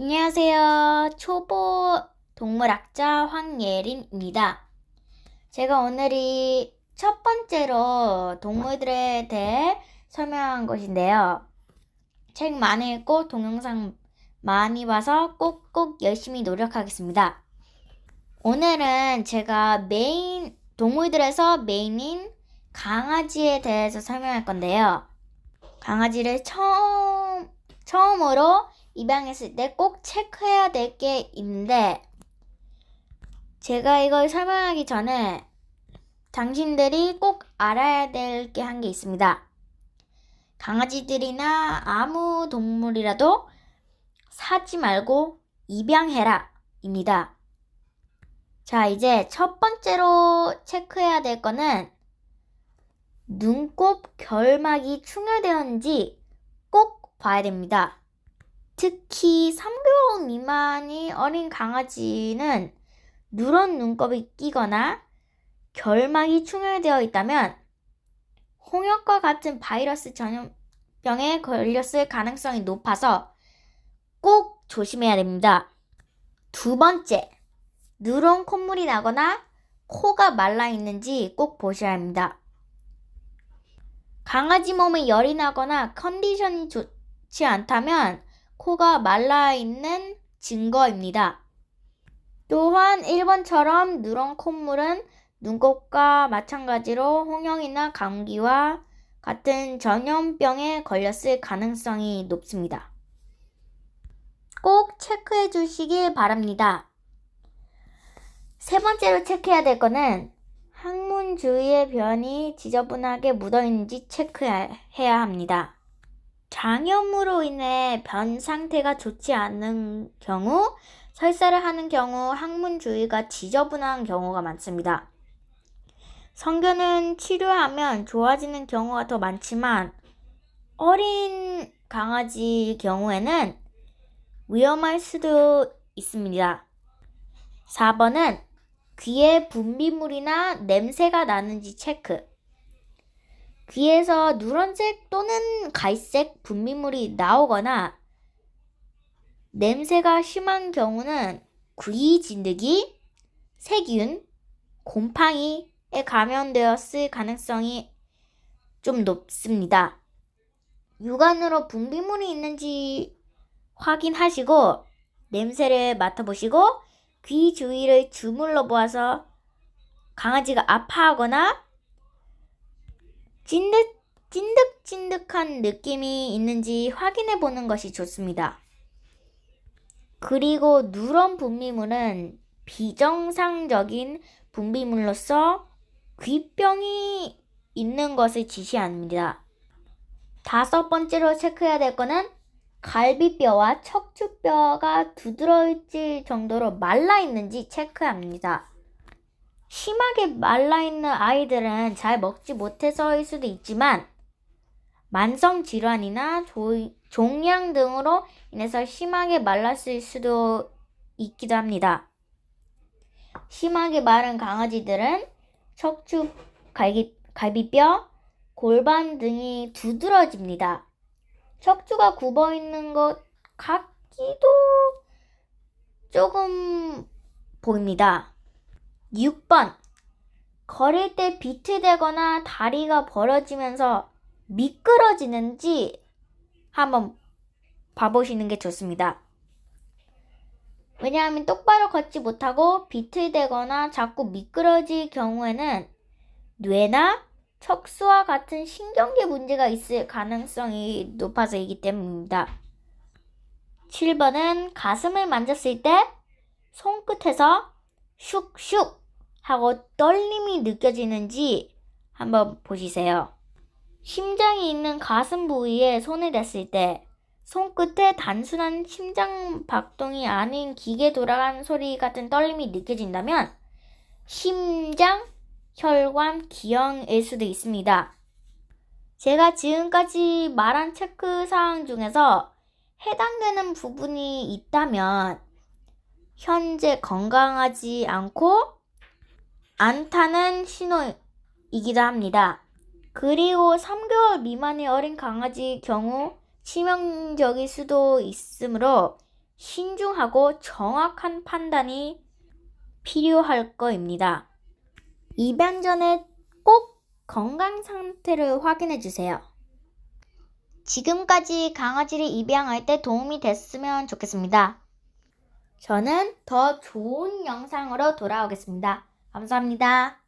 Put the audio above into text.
안녕하세요. 초보 동물학자 황예린입니다. 제가 오늘이 첫 번째로 동물들에 대해 설명한 것인데요. 책 많이 읽고 동영상 많이 봐서 꼭꼭 열심히 노력하겠습니다. 오늘은 제가 메인, 동물들에서 메인인 강아지에 대해서 설명할 건데요. 강아지를 처음, 처음으로 입양했을 때 꼭 체크해야 될 게 있는데, 제가 이걸 설명하기 전에 당신들이 꼭 알아야 될 게한게 있습니다. 강아지들이나 아무 동물이라도 사지 말고 입양해라 입니다. 자, 이제 첫 번째로 체크해야 될 거는 눈곱 결막이 충혈되었는지 꼭 봐야 됩니다. 특히 3개월 미만이 어린 강아지는 누런 눈곱이 끼거나 결막이 충혈되어 있다면 홍역과 같은 바이러스 전염병에 걸렸을 가능성이 높아서 꼭 조심해야 됩니다. 두 번째, 누런 콧물이 나거나 코가 말라 있는지 꼭 보셔야 합니다. 강아지 몸에 열이 나거나 컨디션이 좋지 않다면 코가 말라 있는 증거입니다. 또한 1번처럼 누런 콧물은 눈곱과 마찬가지로 홍역이나 감기와 같은 전염병에 걸렸을 가능성이 높습니다. 꼭 체크해 주시길 바랍니다. 세 번째로 체크해야 될 거는 항문 주위에 변이 지저분하게 묻어 있는지 체크해야 합니다. 장염으로 인해 변 상태가 좋지 않은 경우, 설사를 하는 경우 항문 주위가 지저분한 경우가 많습니다. 성견은 치료하면 좋아지는 경우가 더 많지만 어린 강아지 경우에는 위험할 수도 있습니다. 4번은 귀에 분비물이나 냄새가 나는지 체크. 귀에서 누런색 또는 갈색 분비물이 나오거나 냄새가 심한 경우는 귀 진드기, 세균, 곰팡이에 감염되었을 가능성이 좀 높습니다. 육안으로 분비물이 있는지 확인하시고 냄새를 맡아보시고 귀 주위를 주물러 보아서 강아지가 아파하거나 찐득, 찐득찐득한 느낌이 있는지 확인해 보는 것이 좋습니다. 그리고 누런 분비물은 비정상적인 분비물로서 귀병이 있는 것을 지시합니다. 다섯 번째로 체크해야 될 거는 갈비뼈와 척추뼈가 두드러질 정도로 말라 있는지 체크합니다. 심하게 말라 있는 아이들은 잘 먹지 못해서일 수도 있지만 만성 질환이나 조, 종양 등으로 인해서 심하게 말랐을 수도 있기도 합니다. 심하게 마른 강아지들은 척추, 갈기, 갈비뼈, 골반 등이 두드러집니다. 척추가 굽어 있는 것 같기도 조금 보입니다. 6번. 걸을 때 비틀대거나 다리가 벌어지면서 미끄러지는지 한번 봐보시는 게 좋습니다. 왜냐하면 똑바로 걷지 못하고 비틀대거나 자꾸 미끄러질 경우에는 뇌나 척수와 같은 신경계 문제가 있을 가능성이 높아서이기 때문입니다. 7번은 가슴을 만졌을 때 손끝에서 슉슉 하고 떨림이 느껴지는지 한번 보시세요. 심장이 있는 가슴 부위에 손을 댔을 때 손끝에 단순한 심장 박동이 아닌 기계 돌아가는 소리 같은 떨림이 느껴진다면 심장 혈관 기형일 수도 있습니다. 제가 지금까지 말한 체크 사항 중에서 해당되는 부분이 있다면 현재 건강하지 않고 않다는 신호이기도 합니다. 그리고 3개월 미만의 어린 강아지 경우 치명적일 수도 있으므로 신중하고 정확한 판단이 필요할 거입니다. 입양 전에 꼭 건강 상태를 확인해 주세요. 지금까지 강아지를 입양할 때 도움이 됐으면 좋겠습니다. 저는 더 좋은 영상으로 돌아오겠습니다. 감사합니다.